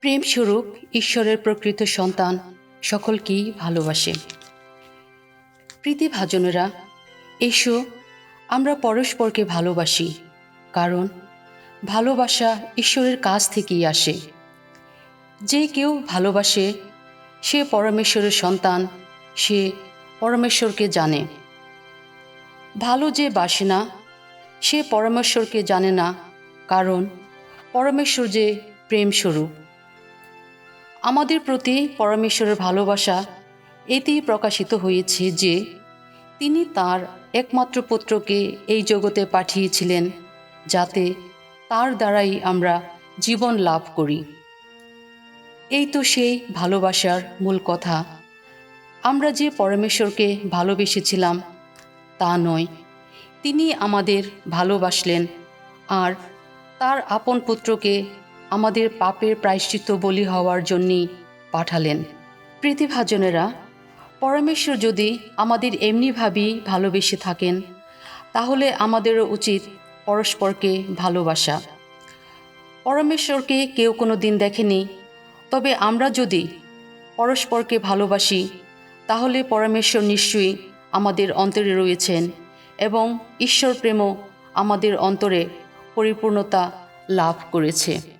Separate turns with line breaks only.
প্রেমস্বরূপ ঈশ্বরের প্রকৃত সন্তান সকলকেই ভালোবাসে। প্রীতিভাজনেরা, এসো, আমরা পরস্পরকে ভালোবাসি, কারণ ভালোবাসা ঈশ্বরের কাছ থেকেই আসে। যে কেউ ভালোবাসে, সে পরমেশ্বরের সন্তান, সে পরমেশ্বরকে জানে। ভালো যে বাসে না, সে পরমেশ্বরকে জানে না, কারণ পরমেশ্বর যে প্রেমস্বরূপ। আমাদের প্রতি পরমেশ্বরের ভালোবাসা এতেই প্রকাশিত হয়েছে যে, তিনি তার একমাত্র পুত্রকে এই জগতে পাঠিয়েছিলেন যাতে তার দ্বারাই আমরা জীবন লাভ করি। এই তো সেই ভালোবাসার মূল কথা। আমরা যে পরমেশ্বরকে ভালোবেসেছিলাম, তা নয়, তিনি আমাদের ভালোবাসলেন আর তার আপন পুত্রকে আমাদের পাপের প্রায়শ্চিত্ত বলি হওয়ার জন্যই পাঠালেন। প্রীতিভাজনেরা, পরমেশ্বর যদি আমাদের এমনিভাবেই ভালোবেসে থাকেন, তাহলে আমাদেরও উচিত পরস্পরকে ভালোবাসা। পরমেশ্বরকে কেউ কোনো দিন দেখেনি, তবে আমরা যদি পরস্পরকে ভালোবাসি, তাহলে পরমেশ্বর নিশ্চয়ই আমাদের অন্তরে রয়েছেন এবং ঈশ্বর প্রেমও আমাদের অন্তরে পরিপূর্ণতা লাভ করেছে।